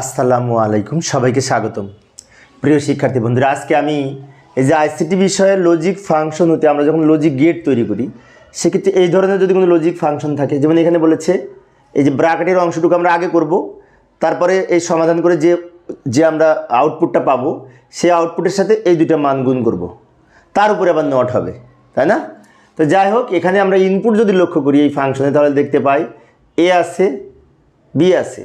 আসসালামু আলাইকুম, সবাইকে স্বাগতম। প্রিয় শিক্ষার্থী বন্ধুরা, আজকে আমি এই যে আইসিটি বিষয়ে লজিক ফাংশন হতে আমরা যখন লজিক গেট তৈরি করি, সেক্ষেত্রে এই ধরনের যদি কোনো লজিক ফাংশন থাকে, যেমন এখানে বলেছে, এই যে ব্রাকেটের অংশটুকু আমরা আগে করব, তারপরে এই সমাধান করে যে যে আমরা আউটপুটটা পাবো, সেই আউটপুটের সাথে এই দুইটা মান গুণ করব। তার উপরে আবার নট হবে, তাই না? তো যাই হোক, এখানে আমরা ইনপুট যদি লক্ষ্য করি এই ফাংশনে তাহলে দেখতে পাই এ আছে বি আছে।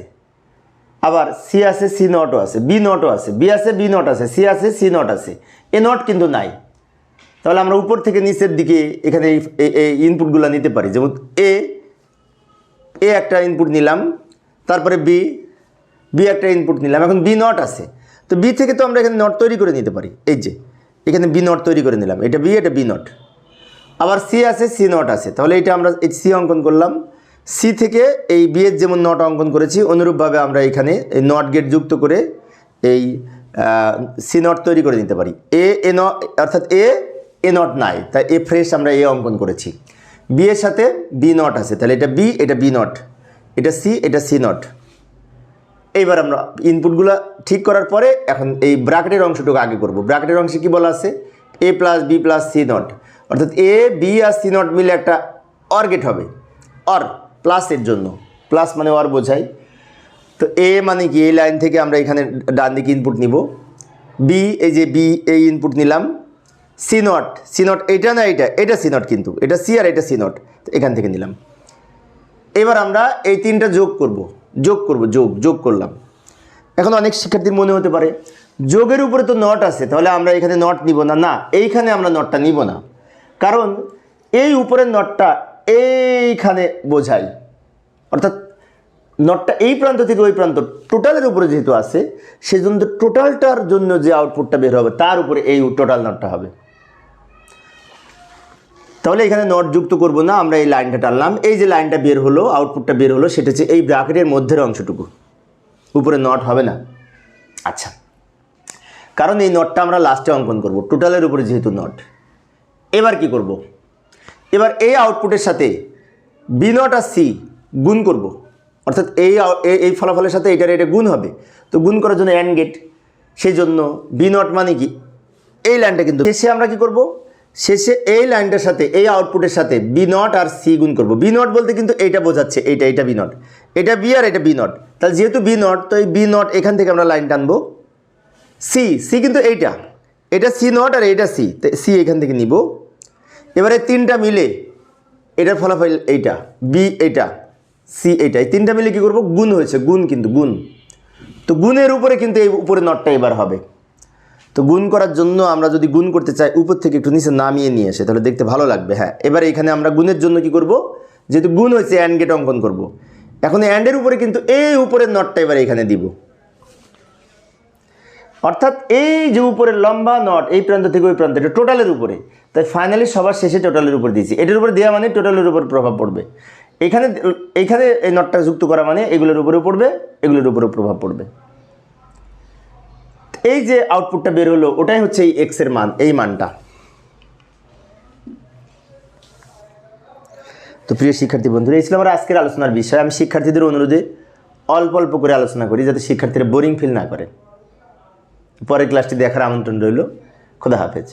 আবার সি আছে, সি নটও আছে, বি নটও আছে, বি আছে, বি নট আছে, সি আছে, সি নট আছে, এ নট কিন্তু নাই। তাহলে আমরা উপর থেকে নিচের দিকে এখানে এই ইনপুটগুলো নিতে পারি, যেমন এ এ একটা ইনপুট নিলাম, তারপরে বি বি একটা ইনপুট নিলাম, এখন বি নট আছে। তো বি থেকে তো আমরা এখানে নট তৈরি করে নিতে পারি, এই যে, এখানে বি নট তৈরি করে নিলাম, এটা বি এটা বি নট। আবার সি আছে, সি নট আছে, তাহলে এটা আমরা সি অঙ্কন করলাম সি থেকে এই বিয়ের যেমন নট অঙ্কন করেছি, অনুরূপভাবে আমরা এখানে এই নট গেট যুক্ত করে এই সি নট তৈরি করে নিতে পারি। এ এ ন অর্থাৎ এ এ নট নাই। তাই এ ফ্রেশ আমরা এ অঙ্কন করেছি। বি এর সাথে বি নট আছে। তাহলে এটা বি এটা বি নট এটা সি এটা সি নট এইবার আমরা ইনপুটগুলো ঠিক করার পরে এখন এই ব্র্যাকেটের অংশটুকু আগে করব। ব্র্যাকেটের অংশে কি বলা আছে? A plus B plus C not অর্থাৎ এ বি আর সি নট মিলে একটা অর গেট হবে। অর প্লাসের জন্য। প্লাস মানে অর বোঝাই তো এ মানে কি? এই লাইন থেকে আমরা এখানে ডান দিকে ইনপুট নিব। বি এই যে বি এই ইনপুট নিলাম। সি নট সি নট এটা না এটা? এটা সি নট কিন্তু। এটা সি আর এটা সি নট এখান থেকে নিলাম। এবার আমরা এই তিনটা যোগ করব। যোগ করব, যোগ যোগ করলাম। এখন অনেক শিক্ষার্থীর মনে হতে পারে, যোগের উপরে তো নট আছে, তাহলে আমরা এখানে নট নিব না। না, এইখানে আমরা নটটা নিব না। কারণ এই উপরের নটটা এইখানে বোঝাই। অর্থাৎ নটটা এই প্রান্ত থেকে ওই প্রান্ত টোটালের উপরে যেহেতু আছে, সেজন্য টোটালটার জন্য যে আউটপুটটা বের হবে, তার উপরে এই টোটাল নটটা হবে। তাহলে এখানে নট যুক্ত করব না, আমরা এই লাইনটা টানলাম। এই যে লাইনটা বের হলো আউটপুটটা বের হলো, সেটা হচ্ছে এই ব্র্যাকেটের মধ্যের অংশটুকু। উপরে নট হবে না। আচ্ছা। কারণ এই নটটা আমরা লাস্টে অঙ্কন করব টোটালের উপরে যেহেতু নট এবার কি করব? এবার এই আউটপুটের সাথে বি নট আর সি গুণ করব। অর্থাৎ এই এই ফলাফলের সাথে এটার, এটা গুণ হবে। তো গুণ করার জন্য অ্যান্ড গেট সেই জন্য বি নট মানে কি? এই লাইনটা কিন্তু শেষে আমরা কি করব? শেষে এই লাইনটার সাথে, এই আউটপুটের সাথে বি নট আর সি গুণ করব। বি নট বলতে কিন্তু এইটা বোঝাচ্ছে, এইটা এটা বি নট এটা বি আর এটা বি নট তাহলে যেহেতু বি নট তো এই বি নট এখান থেকে আমরা লাইন টানবো। সি সি কিন্তু এইটা। এটা সি নট আর এটা সি সি এখান থেকে নিব। এবারে তিনটা মিলে এটার ফলাফল এইটা বি এইটা সি এইটা। এই তিনটা মিলে কী করব? গুণ হয়েছে, গুণ কিন্তু, গুণ। তো গুণের উপরে কিন্তু এই উপরে নটটা এবার হবে। তো গুণ করার জন্য আমরা যদি গুণ করতে চাই, উপর থেকে একটু নিচে নামিয়ে নিয়ে আসে, তাহলে দেখতে ভালো লাগবে হ্যাঁ। এবার এখানে আমরা গুণের জন্য কি করব? যেহেতু গুণ হয়েছে অ্যান্ড গেট অঙ্কন করব। এখন অ্যান্ডের উপরে কিন্তু এই উপরের নটটা এবার এখানে দিব। অর্থাৎ এই যে উপরের লম্বা নট, এই প্রান্ত থেকে ওই প্রান্ত এটা টোটালের উপরে তাই ফাইনালি সবার শেষে টোটালের উপর দিয়েছি। এটার উপর দেওয়া মানে টোটালের উপর প্রভাব পড়বে। এখানে এখানে এই নটটা যুক্ত করা মানে এগুলোর উপরেও পড়বে, এগুলোর উপরেও প্রভাব পড়বে। এই যে আউটপুটটা বের হলো, ওটাই হচ্ছে এই এক্সের মান, এই মানটা। তো প্রিয় শিক্ষার্থী বন্ধুরা, এই ছিল আমার আজকের আলোচনার বিষয়। আমি শিক্ষার্থীদের অনুরোধে অল্প অল্প করে আলোচনা করি, যাতে শিক্ষার্থীরা বোরিং ফিল না করে। পরের ক্লাসটি দেখার আমন্ত্রণ রইল। খোদা হাফেজ।